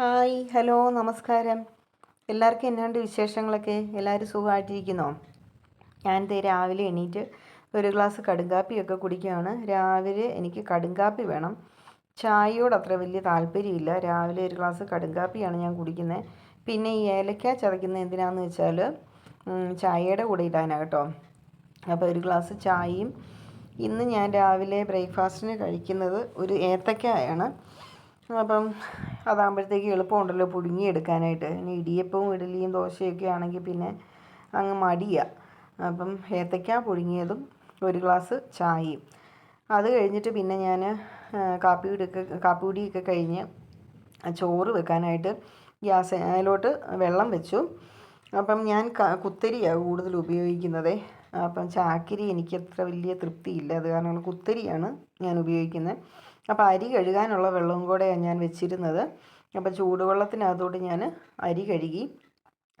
Hi hello നമസ്കാരം. എല്ലാവർക്കും എന്നാണ്ട് വിശേഷങ്ങളൊക്കെ? എല്ലാവരും സുഖമായിട്ടിരിക്കുന്നോ? ദേ രാവിലെ എണീറ്റ് ഒരു ഗ്ലാസ് കടുങ്കാപ്പിയൊക്കെ കുടിക്കുകയാണ്. രാവിലെ എനിക്ക് കടുങ്കാപ്പി വേണം. ചായയോട് അത്ര വലിയ താല്പര്യമില്ല. രാവിലെ ഒരു ഗ്ലാസ് കടുങ്കാപ്പിയാണ് ഞാൻ കുടിക്കുന്നത്. പിന്നെ ഈ ഏലക്ക ചതയ്ക്കുന്നത് എന്തിനാണെന്ന് വെച്ചാൽ ചായയുടെ കൂടെ ഇടാനാണ് കേട്ടോ. അപ്പോൾ ഒരു ഗ്ലാസ് ചായയും ഇന്ന് ഞാൻ രാവിലെ ബ്രേക്ക്ഫാസ്റ്റിന് കഴിക്കുന്നത് ഒരു ഏത്തക്കായാണ്. അപ്പം അതാകുമ്പോഴത്തേക്ക് എളുപ്പമുണ്ടല്ലോ പുഴുങ്ങിയെടുക്കാനായിട്ട്. ഇനി ഇടിയപ്പവും ഇഡലിയും ദോശയൊക്കെ ആണെങ്കിൽ പിന്നെ അങ്ങ് മടിയാണ് അപ്പം ഏത്തയ്ക്ക പുഴുങ്ങിയതും ഒരു ഗ്ലാസ് ചായയും. അത് കഴിഞ്ഞിട്ട് പിന്നെ ഞാൻ കാപ്പി കാപ്പിപൊടിയൊക്കെ കഴിഞ്ഞ് ചോറ് വെക്കാനായിട്ട് ഗ്യാസ് അതിലോട്ട് വെള്ളം വെച്ചു. അപ്പം ഞാൻ കുത്തരിയാണ് കൂടുതൽ ഉപയോഗിക്കുന്നത്. അപ്പം ചാക്കിരി എനിക്ക് അത്ര വലിയ തൃപ്തിയില്ല. അത് കാരണം കുത്തരിയാണ് ഞാൻ ഉപയോഗിക്കുന്നത്. അപ്പോൾ അരി കഴുകാനുള്ള വെള്ളവും കൂടെയാണ് ഞാൻ വെച്ചിരുന്നത്. അപ്പോൾ ചൂടുവെള്ളത്തിനകത്തോട്ട് ഞാൻ അരി കഴുകി.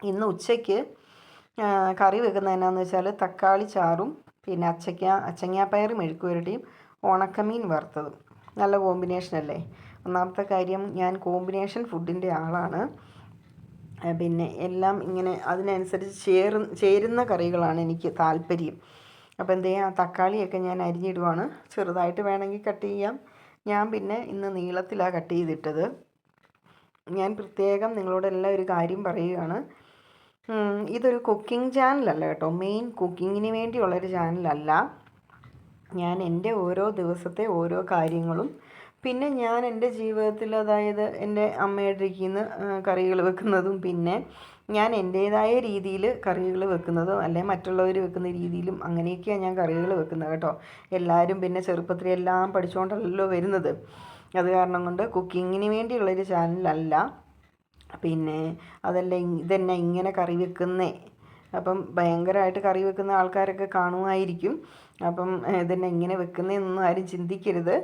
ഇന്ന് ഉച്ചയ്ക്ക് കറി വെക്കുന്നത് എന്നാന്ന് വെച്ചാൽ തക്കാളി ചാറും പിന്നെ അച്ചയ്ക്ക അച്ചങ്ങാപ്പയർ മെഴുക്കുവരട്ടിയും ഉണക്കമീൻ വറുത്തതും. നല്ല കോമ്പിനേഷൻ അല്ലേ? ഒന്നാമത്തെ കാര്യം ഞാൻ കോമ്പിനേഷൻ ഫുഡിന്റെ ആളാണ്. പിന്നെ എല്ലാം ഇങ്ങനെ അതിനനുസരിച്ച് ചേർ ചേരുന്ന കറികളാണ് എനിക്ക് താല്പര്യം. അപ്പോൾ എന്ത് ചെയ്യാം തക്കാളിയൊക്കെ ഞാൻ അരിഞ്ഞിടുവാണ്. ചെറുതായിട്ട് വേണമെങ്കിൽ കട്ട് ചെയ്യാം. ഞാൻ പിന്നെ ഇന്ന് നീളത്തിലാണ് കട്ട് ചെയ്തിട്ടത്. ഞാൻ പ്രത്യേകം നിങ്ങളോട് നിങ്ങളോടെല്ലാം ഒരു കാര്യം പറയുകയാണ്. ഇതൊരു കുക്കിംഗ് ചാനലല്ല കേട്ടോ. മെയിൻ കുക്കിങ്ങിന് വേണ്ടിയുള്ളൊരു ചാനലല്ല. ഞാൻ എന്റെ ഓരോ ദിവസത്തെ ഓരോ കാര്യങ്ങളും പിന്നെ ഞാൻ എന്റെ ജീവിതത്തിൽ അതായത് എന്റെ അമ്മയുടെ ഇരിക്കുന്ന കറികൾ വെക്കുന്നതും പിന്നെ ഞാൻ എന്റേതായ രീതിയിൽ കറികൾ വെക്കുന്നതും അല്ലെങ്കിൽ മറ്റുള്ളവർ വെക്കുന്ന രീതിയിലും അങ്ങനെയൊക്കെയാണ് ഞാൻ കറികൾ വെക്കുന്നത് കേട്ടോ. എല്ലാവരും പിന്നെ ചെറുപ്പത്തിൽ എല്ലാം പഠിച്ചുകൊണ്ടല്ലോ വരുന്നത്. അത് കാരണം കൊണ്ട് കുക്കിങ്ങിന് വേണ്ടിയുള്ളൊരു ചാനലല്ല. പിന്നെ അതല്ല ഇതന്നെ ഇങ്ങനെ കറി വെക്കുന്നേ? അപ്പം ഭയങ്കരമായിട്ട് കറി വെക്കുന്ന ആൾക്കാരൊക്കെ കാണുമായിരിക്കും. അപ്പം ഇതെന്നെ ഇങ്ങനെ വെക്കുന്നതെന്നൊന്നും ആരും ചിന്തിക്കരുത്.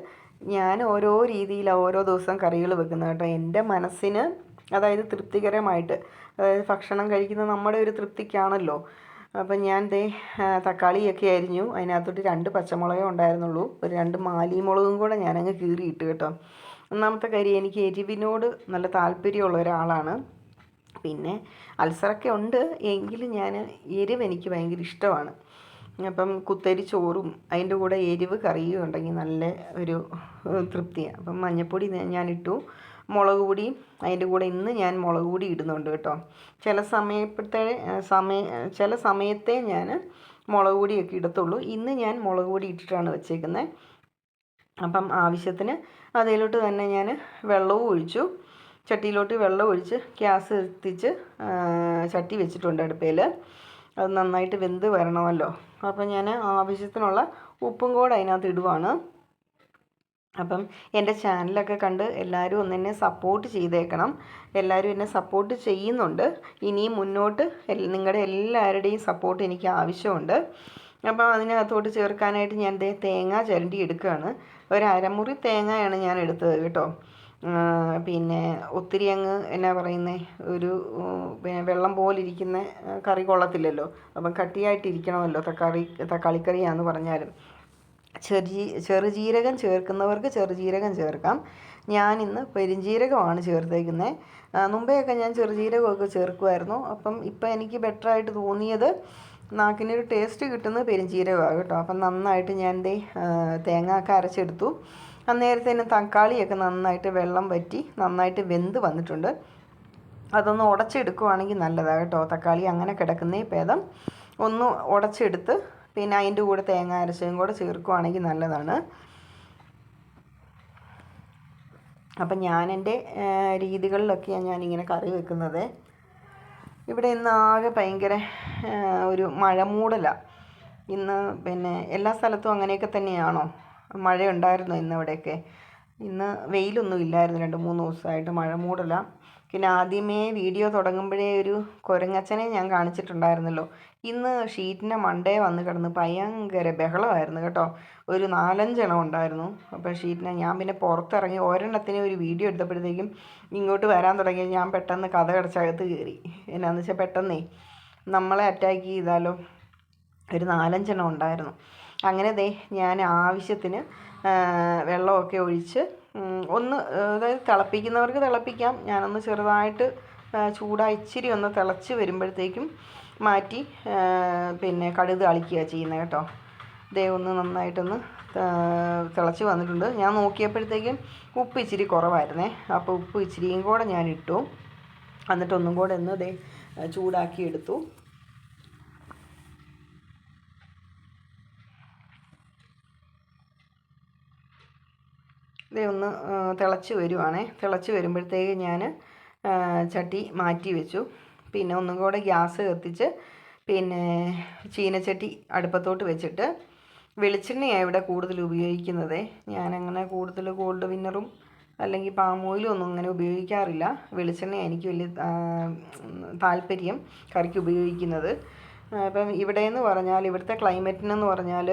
ഞാൻ ഓരോ രീതിയിൽ ഓരോ ദിവസം കറികൾ വെക്കുന്നത് കേട്ടോ. എന്റെ മനസ്സിന് അതായത് തൃപ്തികരമായിട്ട്. അതായത് ഭക്ഷണം കഴിക്കുന്നത് നമ്മുടെ ഒരു തൃപ്തിക്കാണല്ലോ. അപ്പം ഞാൻ ദേ തക്കാളിയൊക്കെ അരിഞ്ഞു. അതിനകത്തോട്ട് രണ്ട് പച്ചമുളകേ ഉണ്ടായിരുന്നുള്ളൂ. ഒരു രണ്ട് മാലിമുളകും കൂടെ ഞാനങ്ങ് കീറിയിട്ട് കേട്ടോ. ഒന്നാമത്തെ കാര്യം എനിക്ക് എരിവിനോട് നല്ല താല്പര്യമുള്ള ഒരാളാണ്. പിന്നെ അൾസറൊക്കെ ഉണ്ട്. എങ്കിലും ഞാൻ എരിവ് എനിക്ക് ഭയങ്കര ഇഷ്ടമാണ്. അപ്പം കുത്തരി ചോറും അതിന്റെ കൂടെ എരിവ് കറിയും ഉണ്ടെങ്കിൽ നല്ല ഒരു തൃപ്തിയാണ് അപ്പം മഞ്ഞൾപ്പൊടി ഞാൻ- ഞാനിട്ടു. മുളക് പൊടിയും അതിന്റെ കൂടെ ഇന്ന് ഞാൻ മുളക് പൊടി ഇടുന്നുണ്ട് കേട്ടോ. ചില സമയത്തെ സമയ ചില സമയത്തെ ഞാൻ മുളക് പൊടിയൊക്കെ ഇടത്തുള്ളൂ. ഇന്ന് ഞാൻ മുളക് പൊടി ഇട്ടിട്ടാണ് വെച്ചേക്കുന്നത് അപ്പം ആവശ്യത്തിന് അതിലോട്ട് തന്നെ ഞാൻ വെള്ളവും ഒഴിച്ചു. ചട്ടിയിലോട്ട് വെള്ളം ഒഴിച്ച് ഗ്യാസ് എത്തിച്ച് ചട്ടി വെച്ചിട്ടുണ്ട് അടുപ്പയിൽ അത് നന്നായിട്ട് വെന്ത് വരണമല്ലോ. അപ്പം ഞാൻ ആവശ്യത്തിനുള്ള ഉപ്പും കൂടെ അതിനകത്ത് ഇടുവാണ്. അപ്പം എന്റെ ചാനലൊക്കെ കണ്ട് എല്ലാവരും ഒന്ന് എന്നെ സപ്പോർട്ട് ചെയ്തേക്കണം. എല്ലാവരും എന്നെ സപ്പോർട്ട് ചെയ്യുന്നുണ്ട്. ഇനിയും മുന്നോട്ട് നിങ്ങളുടെ എല്ലാവരുടെയും സപ്പോർട്ട് എനിക്ക് ആവശ്യമുണ്ട്. അപ്പം അതിനകത്തോട്ട് ചേർക്കാനായിട്ട് ഞാൻ തേങ്ങ ചിരണ്ടി എടുക്കുകയാണ്. ഒരു അരമുറി തേങ്ങയാണ് ഞാൻ എടുത്തത് കേട്ടോ. പിന്നെ ഒത്തിരി അങ്ങ് എന്നാ പറയുന്നത് ഒരു പിന്നെ വെള്ളം പോലെ ഇരിക്കുന്ന കറി കൊള്ളത്തില്ലല്ലോ. അപ്പം കട്ടിയായിട്ടിരിക്കണമല്ലോ തക്കാളി തക്കാളിക്കറിയാന്ന് പറഞ്ഞാലും. ചെറു ചെറുജീരകം ചേർക്കുന്നവർക്ക് ചെറുജീരകം ചേർക്കാം. ഞാൻ ഇന്ന് പെരുംജീരകമാണ് ചേർത്തേക്കുന്നത് മുമ്പെയൊക്കെ ഞാൻ ചെറുജീരകമൊക്കെ ചേർക്കുമായിരുന്നു അപ്പം ഇപ്പം എനിക്ക് ബെറ്റർ ആയിട്ട് തോന്നിയത് നാക്കിനൊരു ടേസ്റ്റ് കിട്ടുന്നത് പെരിഞ്ജീരകമാണ് കേട്ടോ. അപ്പം നന്നായിട്ട് ഞാൻ ദേ തേങ്ങയൊക്കെ അരച്ചെടുത്തു. അന്നേരത്തേന് തക്കാളിയൊക്കെ നന്നായിട്ട് വെള്ളം വറ്റി നന്നായിട്ട് വെന്ത് വന്നിട്ടുണ്ട്. അതൊന്ന് ഉടച്ചെടുക്കുവാണെങ്കിൽ നല്ലതാണ് കേട്ടോ. തക്കാളി അങ്ങനെ കിടക്കുന്നേ ഭേദം. ഒന്ന് ഉടച്ചെടുത്ത് പിന്നെ അതിന്റെ കൂടെ തേങ്ങ അരച്ചതും കൂടെ ചേർക്കുവാണെങ്കിൽ നല്ലതാണ്. അപ്പം ഞാൻ എന്റെ രീതികളിലൊക്കെയാണ് ഞാനിങ്ങനെ കറി വെക്കുന്നത്. ഇവിടെ ഇന്ന് ആകെ ഭയങ്കര ഒരു മഴ മൂടലാണ് ഇന്ന് പിന്നെ എല്ലാ സ്ഥലത്തും അങ്ങനെയൊക്കെ തന്നെയാണോ? മഴയുണ്ടായിരുന്നോ ഇന്ന് ഇവിടെയൊക്കെ ഇന്ന് വെയിലൊന്നും ഇല്ലായിരുന്നു രണ്ട് മൂന്ന് ദിവസമായിട്ട് മഴ മൂടല പിന്നെ ആദ്യമേ വീഡിയോ തുടങ്ങുമ്പോഴേ ഒരു കുരങ്ങച്ചനെ ഞാൻ കാണിച്ചിട്ടുണ്ടായിരുന്നല്ലോ. ഇന്ന് ഷീറ്റിന്റെ മണ്ടേ വന്ന് കിടന്ന് ഭയങ്കര ബഹളമായിരുന്നു കേട്ടോ. ഒരു നാലഞ്ചെണ്ണം ഉണ്ടായിരുന്നു. അപ്പോൾ ഷീറ്റിനെ ഞാൻ പിന്നെ പുറത്തിറങ്ങി ഒരെണ്ണത്തിന് ഒരു വീഡിയോ എടുത്തപ്പോഴത്തേക്കും ഇങ്ങോട്ട് വരാൻ തുടങ്ങി. ഞാൻ പെട്ടെന്ന് കഥ കടച്ചകത്ത് കയറി. എന്നാന്ന് വെച്ചാൽ പെട്ടെന്നേ നമ്മളെ അറ്റാക്ക് ചെയ്താലോ? ഒരു നാലഞ്ചെണ്ണം ഉണ്ടായിരുന്നു. അങ്ങനെ ദേ ഞാൻ ആവശ്യത്തിന് വെള്ളമൊക്കെ ഒഴിച്ച് ഒന്ന് അതായത് തിളപ്പിക്കുന്നവർക്ക് തിളപ്പിക്കാം. ഞാനൊന്ന് ചെറുതായിട്ട് ചൂടായി ഇച്ചിരി ഒന്ന് തിളച്ച് വരുമ്പോഴത്തേക്കും മാറ്റി പിന്നെ കടുക് താളിക്കുക ചെയ്യുന്നത് കേട്ടോ. ദേ ഒന്ന് നന്നായിട്ടൊന്ന് തിളച്ച് വന്നിട്ടുണ്ട്. ഞാൻ നോക്കിയപ്പോഴത്തേക്കും ഉപ്പ് ഇച്ചിരി കുറവായിരുന്നേ. അപ്പോൾ ഉപ്പ് ഇച്ചിരിയും കൂടെ ഞാൻ ഇട്ടു എന്നിട്ട് ഒന്നും കൂടെ ഒന്ന് ദേ ചൂടാക്കി എടുത്തു. ഇത് ഒന്ന് തിളച്ച് വരുവാണേ. തിളച്ച് വരുമ്പോഴത്തേക്ക് ഞാൻ ചട്ടി മാറ്റി വെച്ചു. പിന്നെ ഒന്നും കൂടെ ഗ്യാസ് കത്തിച്ച് പിന്നെ ചീനച്ചട്ടി അടുപ്പത്തോട്ട് വെച്ചിട്ട് വെളിച്ചെണ്ണയാണ് ഇവിടെ കൂടുതൽ ഉപയോഗിക്കുന്നത്. ഞാനങ്ങനെ കൂടുതൽ ഗോൾഡ് വിന്നറും അല്ലെങ്കിൽ പാം ഓയിലും ഒന്നും അങ്ങനെ ഉപയോഗിക്കാറില്ല. വെളിച്ചെണ്ണ എനിക്ക് വലിയ താല്പര്യം കറിക്ക് ഉപയോഗിക്കുന്നത്. അപ്പം ഇവിടെയെന്ന് പറഞ്ഞാൽ ഇവിടുത്തെ ക്ലൈമറ്റിനെന്ന് പറഞ്ഞാൽ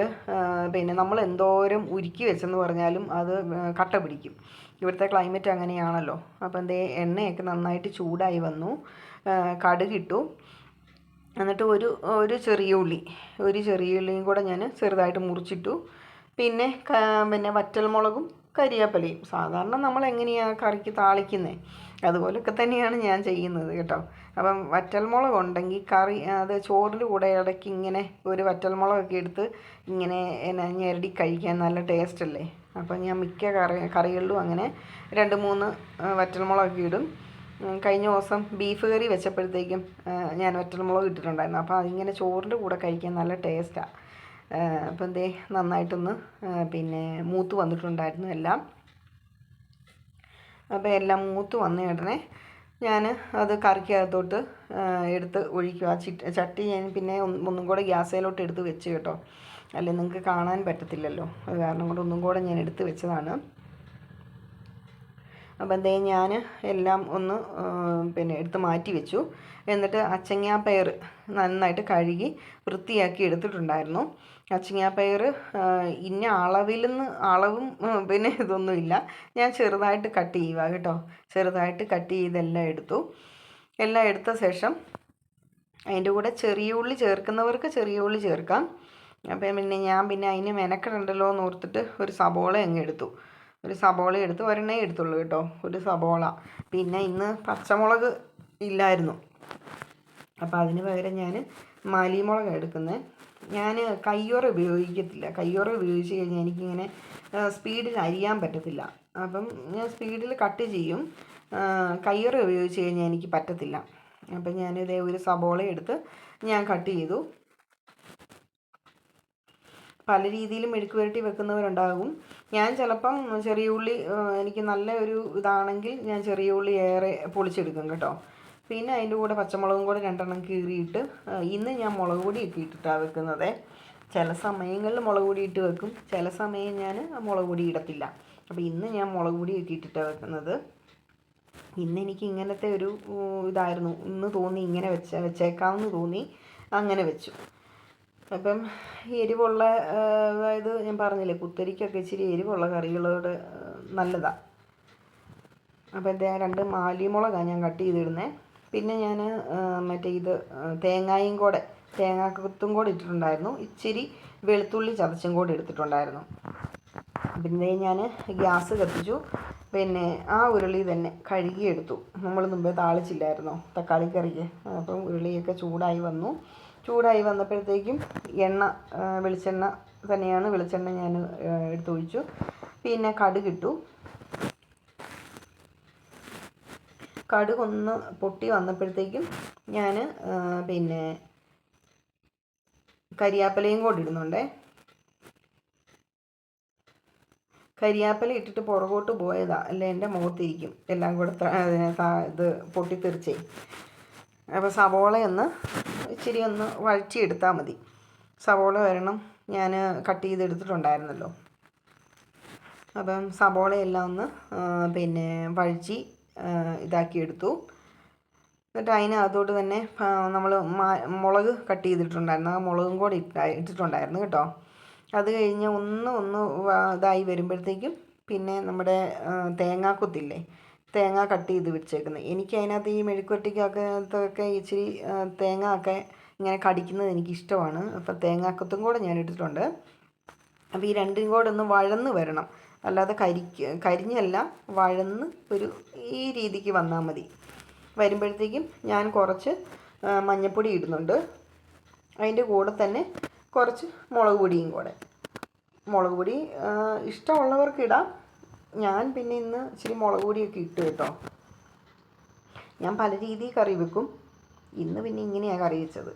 പിന്നെ നമ്മൾ എന്തോരം ഉരുക്കി വെച്ചെന്ന് പറഞ്ഞാലും അത് കട്ട പിടിക്കും. ഇവിടുത്തെ ക്ലൈമറ്റ് അങ്ങനെയാണല്ലോ. അപ്പം എന്തേ എണ്ണയൊക്കെ നന്നായിട്ട് ചൂടായി വന്നു. കടുകിട്ടു. എന്നിട്ട് ഒരു ഒരു ചെറിയ ഉള്ളി ഒരു ചെറിയ ഉള്ളിയും കൂടെ ഞാൻ ചെറുതായിട്ട് മുറിച്ചിട്ടു. പിന്നെ പിന്നെ വറ്റൽമുളകും കരിയാപ്പലയും സാധാരണ നമ്മൾ എങ്ങനെയാണ് കറിക്ക് താളിക്കുന്നത് അതുപോലൊക്കെ തന്നെയാണ് ഞാൻ ചെയ്യുന്നത് കേട്ടോ. അപ്പം വറ്റൽമുളക് ഉണ്ടെങ്കിൽ കറി അത് ചോറിന്റെ കൂടെ ഇടയ്ക്ക് ഇങ്ങനെ ഒരു വറ്റൽമുളകൊക്കെ എടുത്ത് ഇങ്ങനെ എന്നാ ഞെരടി കഴിക്കാൻ നല്ല ടേസ്റ്റ് അല്ലേ അപ്പം ഞാൻ മിക്ക കറി കറികളിലും അങ്ങനെ രണ്ട് മൂന്ന് വറ്റൽമുളകൊക്കെ ഇടും. കഴിഞ്ഞ ദിവസം ബീഫ് കറി വെച്ചപ്പോഴത്തേക്കും ഞാൻ വറ്റൽമുളക് ഇട്ടിട്ടുണ്ടായിരുന്നു. അപ്പോൾ അതിങ്ങനെ ചോറിന്റെ കൂടെ കഴിക്കാൻ നല്ല ടേസ്റ്റാണ് അപ്പോൾ ദേ നന്നായിട്ടൊന്ന് പിന്നെ മൂത്ത് വന്നിട്ടുണ്ടായിരുന്നു എല്ലാം. അപ്പോൾ എല്ലാം മൂത്ത് വന്ന ഉടനെ ഞാൻ അത് കറിക്കകത്തോട്ട് എടുത്ത് ഒഴിക്കുക ചട്ടി ഞാൻ പിന്നെ ഒന്നും കൂടെ ഗ്യാസേലോട്ട് എടുത്ത് വെച്ച് കേട്ടോ. അല്ലെ നിങ്ങൾക്ക് കാണാൻ പറ്റത്തില്ലല്ലോ. അത് കാരണം കൊണ്ട് ഒന്നും കൂടെ ഞാൻ എടുത്ത് വെച്ചതാണ്. അപ്പം എന്തേ ഞാൻ എല്ലാം ഒന്ന് പിന്നെ എടുത്ത് മാറ്റി വെച്ചു. എന്നിട്ട് അച്ചങ്ങാപ്പയർ നന്നായിട്ട് കഴുകി വൃത്തിയാക്കി എടുത്തിട്ടുണ്ടായിരുന്നു. അച്ചങ്ങാപ്പയർ ഇന്ന അളവിൽ നിന്ന് അളവും പിന്നെ ഇതൊന്നുമില്ല. ഞാൻ ചെറുതായിട്ട് കട്ട് ചെയ്യുക കേട്ടോ. ചെറുതായിട്ട് കട്ട് ചെയ്തെല്ലാം എടുത്തു. എല്ലാം എടുത്ത ശേഷം അതിന്റെ കൂടെ ചെറിയ ഉള്ളി ചേർക്കുന്നവർക്ക് ചെറിയ ഉള്ളി ചേർക്കാം. അപ്പം പിന്നെ ഞാൻ പിന്നെ അതിന് മെനക്കെടണ്ടല്ലോ എന്ന് ഓർത്തിട്ട് ഒരു സബോള അങ്ങ് എടുത്തു. ഒരു സബോള എടുത്ത് ഒരെണ്ണേ എടുത്തുള്ളൂ കേട്ടോ. ഒരു സബോള. പിന്നെ ഇന്ന് പച്ചമുളക് ഇല്ലായിരുന്നു. അപ്പോൾ അതിന് പകരം ഞാൻ മാലിമുളക് എടുക്കുന്നത് ഞാൻ കയ്യോറ ഉപയോഗിക്കത്തില്ല. കയ്യോറ ഉപയോഗിച്ച് കഴിഞ്ഞാൽ എനിക്കിങ്ങനെ സ്പീഡിൽ അരിയാൻ പറ്റത്തില്ല. അപ്പം ഞാൻ സ്പീഡിൽ കട്ട് ചെയ്യും. കയ്യോറ ഉപയോഗിച്ച് കഴിഞ്ഞാൽ എനിക്ക് പറ്റത്തില്ല. അപ്പം ഞാനിതേ ഒരു സബോള എടുത്ത് ഞാൻ കട്ട് ചെയ്തു. പല രീതിയിലും മെഴുക്ക് പുരട്ടി വെക്കുന്നവരുണ്ടാകും. ഞാൻ ചിലപ്പം ചെറിയ ഉള്ളി എനിക്ക് നല്ല ഒരു ഇതാണെങ്കിൽ ഞാൻ ചെറിയ ഉള്ളി ഏറെ പൊളിച്ചെടുക്കും കേട്ടോ. പിന്നെ അതിന്റെ കൂടെ പച്ചമുളകും കൂടെ രണ്ടെണ്ണം കീറിയിട്ട് ഇന്ന് ഞാൻ മുളക് പൊടിയൊക്കെ ഇട്ടിട്ടാണ് വെക്കുന്നത്. ചില സമയങ്ങളിൽ മുളക് പൊടി ഇട്ട് വെക്കും. ചില സമയം ഞാൻ മുളക് പൊടി ഇടത്തില്ല. അപ്പോൾ ഇന്ന് ഞാൻ മുളക് പൊടിയൊക്കെ ഇട്ടിട്ടാണ് വെക്കുന്നത്. ഇന്ന് എനിക്ക് ഇങ്ങനത്തെ ഒരു ഇതായിരുന്നു. ഇന്ന് തോന്നി ഇങ്ങനെ വെച്ച വെച്ചേക്കാമെന്ന് തോന്നി അങ്ങനെ വെച്ചു. അപ്പം എരിവുള്ള അതായത് ഞാൻ പറഞ്ഞില്ലേ കുത്തരിക്കൊക്കെ ഇച്ചിരി എരിവുള്ള കറികളോട് നല്ലതാണ് അപ്പോൾ എന്റെ രണ്ട് മാലിമുളകാണ് ഞാൻ കട്ട് ചെയ്തിടുന്നത് പിന്നെ ഞാൻ മറ്റേ ഇത് തേങ്ങായും കൂടെ തേങ്ങാക്കൊത്തും കൂടെ ഇട്ടിട്ടുണ്ടായിരുന്നു. ഇച്ചിരി വെളുത്തുള്ളി ചതച്ചും കൂടെ എടുത്തിട്ടുണ്ടായിരുന്നു. പിന്നെ ഞാൻ ഗ്യാസ് കത്തിച്ചു. പിന്നെ ആ ഉരുളി തന്നെ കഴുകിയെടുത്തു. നമ്മൾ മുമ്പേ താളിച്ചില്ലായിരുന്നോ? തക്കാളി കറിക്ക്. അപ്പം ഉരുളിയൊക്കെ ചൂടായി വന്നു. ചൂടായി വന്നപ്പോഴത്തേക്കും എണ്ണ വെളിച്ചെണ്ണ തന്നെയാണ് വെളിച്ചെണ്ണ ഞാൻ എടുത്തു എടുത്തൊഴിച്ചു. പിന്നെ കടുകിട്ടു കടുകൊന്ന് പൊട്ടി വന്നപ്പോഴത്തേക്കും ഞാൻ പിന്നെ കരിയാപ്പലയും കൂടി ഇടുന്നുണ്ടേ. കരിയാപ്പല ഇട്ടിട്ട് പുറകോട്ട് പോയതാ. അല്ലെ എന്റെ മുഖത്തിരിക്കും. എല്ലാം കൂടെ ഇത് പൊട്ടിത്തെറിച്ചേ. അപ്പോൾ സവോളയൊന്ന് ഇച്ചിരി ഒന്ന് വഴറ്റിയെടുത്താൽ മതി. സവോള വരണം ഞാൻ കട്ട് ചെയ്തെടുത്തിട്ടുണ്ടായിരുന്നല്ലോ. അപ്പം സവോളയെല്ലാം ഒന്ന് പിന്നെ വഴിച്ച് ഇതാക്കി എടുത്തു എന്നിട്ട് അതോട് തന്നെ നമ്മൾ മുളക് കട്ട് ചെയ്തിട്ടുണ്ടായിരുന്നു. ആ മുളകും കൂടി ഇട്ടിട്ടുണ്ടായിരുന്നു കേട്ടോ. അത് കഴിഞ്ഞ് ഒന്ന് ഒന്ന് ഇതായി വരുമ്പോഴത്തേക്കും പിന്നെ നമ്മുടെ തേങ്ങാക്കൊത്തില്ലേ തേങ്ങ കട്ട് ചെയ്ത് വെച്ചേക്കുന്നത് എനിക്ക് അതിനകത്ത് ഈ മെഴുക്കുവരട്ടിക്കകത്തൊക്കെ ഇച്ചിരി തേങ്ങ ഒക്കെ ഇങ്ങനെ കടിക്കുന്നത് എനിക്ക് ഇഷ്ടമാണ് അപ്പോൾ തേങ്ങാക്കൊത്തും കൂടെ ഞാൻ ഇട്ടിട്ടുണ്ട്. അപ്പോൾ ഈ രണ്ടും കൂടെ ഒന്ന് വഴന്ന് വരണം. അല്ലാതെ കരി കരിഞ്ഞല്ല വഴന്ന് ഒരു ഈ രീതിക്ക് വന്നാൽ മതി. വരുമ്പോഴത്തേക്കും ഞാൻ കുറച്ച് മഞ്ഞൾപ്പൊടി ഇടുന്നുണ്ട്. അതിന്റെ കൂടെ തന്നെ കുറച്ച് മുളക് പൊടിയും കൂടെ. മുളക് പൊടി ഇഷ്ടമുള്ളവർക്ക് ഇടാം. ഞാൻ പിന്നെ ഇന്ന് ഇച്ചിരി മുളക് പൊടിയൊക്കെ ഇട്ട് കേട്ടോ. ഞാൻ പല രീതിയിൽ കറി വെക്കും. ഇന്ന് പിന്നെ ഇങ്ങനെയാണ് കറി വെച്ചത്.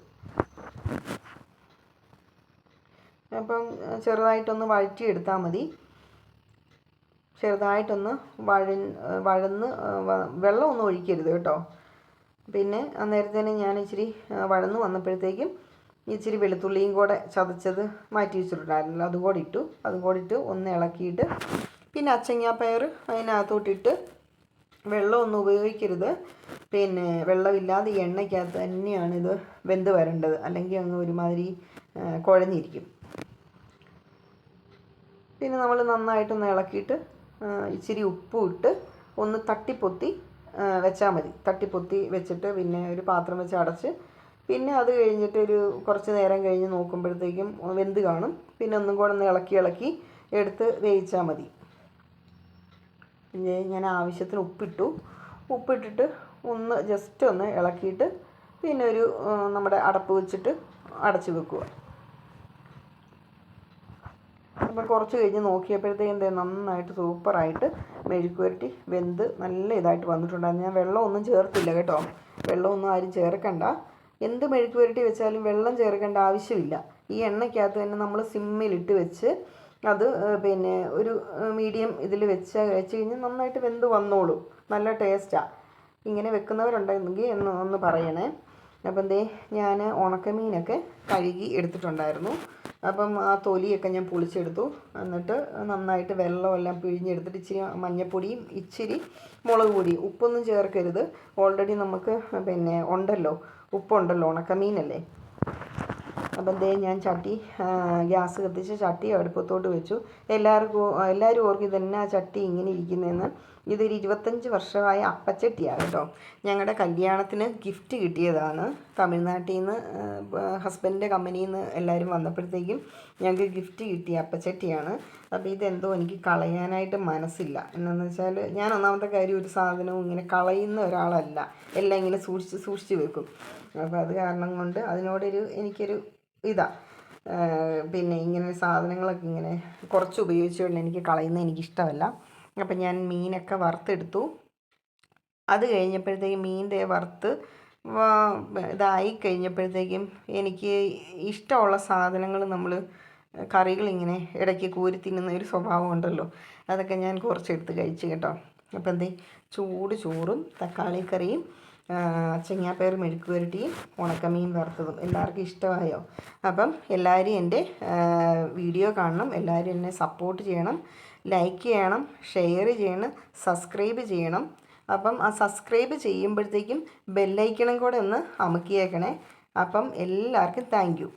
അപ്പം ചെറുതായിട്ടൊന്ന് വഴറ്റിയെടുത്താൽ മതി. ചെറുതായിട്ടൊന്ന് വഴ വഴന്ന് വെള്ളമൊന്നും ഒഴിക്കരുത് കേട്ടോ. പിന്നെ അന്നേരത്തേന് ഞാൻ ഇച്ചിരി വഴന്ന് വന്നപ്പോഴത്തേക്കും ഇച്ചിരി വെളുത്തുള്ളിയും കൂടെ ചതച്ചത് മാറ്റി വെച്ചിട്ടുണ്ടായിരുന്നല്ലോ. അതും കൂടെ ഇട്ടു. അതും കൂടെ ഇട്ട് ഒന്ന് ഇളക്കിയിട്ട് പിന്നെ അച്ചങ്ങാപ്പയർ അതിനകത്തോട്ടിട്ട് വെള്ളമൊന്നും ഉപയോഗിക്കരുത്. പിന്നെ വെള്ളമില്ലാതെ എണ്ണയ്ക്കകത്ത് തന്നെയാണ് ഇത് വെന്ത് വരേണ്ടത്. അല്ലെങ്കിൽ അങ്ങ് ഒരുമാതിരി കുഴഞ്ഞിരിക്കും. പിന്നെ നമ്മൾ നന്നായിട്ടൊന്ന് ഇളക്കിയിട്ട് ഇച്ചിരി ഉപ്പും ഇട്ട് ഒന്ന് തട്ടിപ്പൊത്തി വെച്ചാൽ മതി. തട്ടിപ്പൊത്തി വെച്ചിട്ട് പിന്നെ ഒരു പാത്രം വെച്ച് അടച്ച് പിന്നെ അത് കഴിഞ്ഞിട്ട് ഒരു കുറച്ച് നേരം കഴിഞ്ഞ് നോക്കുമ്പോഴത്തേക്കും വെന്ത് കാണും. പിന്നെ ഒന്നും കൂടെ ഒന്ന് ഇളക്കി ഇളക്കി എടുത്ത് വേവിച്ചാൽ മതി. പിന്നെ ഞാൻ ആവശ്യത്തിന് ഉപ്പിട്ടു. ഉപ്പിട്ടിട്ട് ഒന്ന് ജസ്റ്റ് ഒന്ന് ഇളക്കിയിട്ട് പിന്നെ ഒരു നമ്മുടെ അടപ്പ് വെച്ചിട്ട് അടച്ച് വെക്കുക. അപ്പം കുറച്ച് കഴിഞ്ഞ് നോക്കിയപ്പോഴത്തേക്കും എന്താ നന്നായിട്ട് സൂപ്പറായിട്ട് മെഴുക്കുവരട്ടി വെന്ത് നല്ല ഇതായിട്ട് വന്നിട്ടുണ്ടായിരുന്നു. ഞാൻ വെള്ളമൊന്നും ചേർത്തില്ല കേട്ടോ. വെള്ളമൊന്നും ആരും ചേർക്കണ്ട. എന്ത് മെഴുക്കുവരട്ടി വെച്ചാലും വെള്ളം ചേർക്കേണ്ട ആവശ്യമില്ല. ഈ എണ്ണയ്ക്കകത്ത് തന്നെ നമ്മൾ സിമ്മിലിട്ട് വെച്ച് അത് പിന്നെ ഒരു മീഡിയം ഇതിൽ വെച്ച് വെച്ച് കഴിഞ്ഞാൽ നന്നായിട്ട് വെന്ത് വന്നോളൂ. നല്ല ടേസ്റ്റാണ് ഇങ്ങനെ വെക്കുന്നവരുണ്ടെങ്കിൽ എന്ന് ഒന്ന് പറയണേ. അപ്പം എന്തേ ഞാൻ ഉണക്കമീനൊക്കെ കഴുകി എടുത്തിട്ടുണ്ടായിരുന്നു. അപ്പം ആ തൊലിയൊക്കെ ഞാൻ പൊളിച്ചെടുത്തു. എന്നിട്ട് നന്നായിട്ട് വെള്ളമെല്ലാം പിഴിഞ്ഞെടുത്തിട്ട് ഇച്ചിരി മഞ്ഞൾപ്പൊടിയും ഇച്ചിരി മുളക് പൊടിയും ഉപ്പൊന്നും ചേർക്കരുത്. ഓൾറെഡി നമുക്ക് പിന്നെ ഉണ്ടല്ലോ. ഉപ്പുണ്ടല്ലോ. ഉണക്കമീനല്ലേ? അപ്പം ദേ ഞാൻ ചട്ടി ഗ്യാസ് കത്തിച്ച് ചട്ടി അടുപ്പത്തോട്ട് വെച്ചു. എല്ലാവർക്കും എല്ലാവരും ഓർക്കും ഇതെന്നാ ചട്ടി ഇങ്ങനെ ഇരിക്കുന്നതെന്ന് ഇതൊരു ഇരുപത്തഞ്ച് വർഷമായ അപ്പച്ചട്ടിയാണ് കേട്ടോ. ഞങ്ങളുടെ കല്യാണത്തിന് ഗിഫ്റ്റ് കിട്ടിയതാണ്. തമിഴ്നാട്ടിൽ നിന്ന് ഹസ്ബൻഡിന്റെ കമ്പനിയിൽ നിന്ന് എല്ലാവരും വന്നപ്പോഴത്തേക്കും ഞങ്ങൾക്ക് ഗിഫ്റ്റ് കിട്ടിയ അപ്പച്ചട്ടിയാണ്. അപ്പോൾ ഇതെന്തോ എനിക്ക് കളയാനായിട്ട് മനസ്സില്ല. എന്നു വെച്ചാൽ ഞാൻ ഒന്നാമത്തെ കാര്യം ഒരു സാധനവും ഇങ്ങനെ കളയുന്ന ഒരാളല്ല. എല്ലാം ഇങ്ങനെ സൂക്ഷിച്ച് സൂക്ഷിച്ച് വെക്കും. അപ്പോൾ അത് കാരണം കൊണ്ട് അതിനോടൊരു എനിക്കൊരു ഇതാ. പിന്നെ ഇങ്ങനെ സാധനങ്ങളൊക്കെ ഇങ്ങനെ കുറച്ച് ഉപയോഗിച്ചുകൊണ്ട് എനിക്ക് കളയുന്നത് എനിക്കിഷ്ടമല്ല. അപ്പം ഞാൻ മീനൊക്കെ വറുത്തെടുത്തു. അത് കഴിഞ്ഞപ്പോഴത്തേക്കും മീന്റെ വറുത്ത് ഇതായി കഴിഞ്ഞപ്പോഴത്തേക്കും എനിക്ക് ഇഷ്ടമുള്ള സാധനങ്ങൾ നമ്മൾ കറികളിങ്ങനെ ഇടയ്ക്ക് കൂരി തിന്നുന്ന ഒരു സ്വഭാവം ഉണ്ടല്ലോ. അതൊക്കെ ഞാൻ കുറച്ചെടുത്ത് കഴിച്ചു കേട്ടോ. അപ്പം എന്തേ ചൂട് ചോറും തക്കാളി കറിയും ചെങ്ങാപ്പയർ മെഴുക്ക് പുരട്ടിയും ഉണക്കമീൻ വറുത്തതും എല്ലാവർക്കും ഇഷ്ടമായോ? അപ്പം എല്ലാവരും എന്റെ വീഡിയോ കാണണം. എല്ലാവരും എന്നെ സപ്പോർട്ട് ചെയ്യണം. ലൈക്ക് ചെയ്യണം ഷെയർ ചെയ്യണം സബ്സ്ക്രൈബ് ചെയ്യണം. അപ്പം ആ സബ്സ്ക്രൈബ് ചെയ്യുമ്പോഴത്തേക്കും ബെല്ലൈക്കണം കൂടെ ഒന്ന് അമുക്കിയേക്കണേ അപ്പം എല്ലാവർക്കും താങ്ക്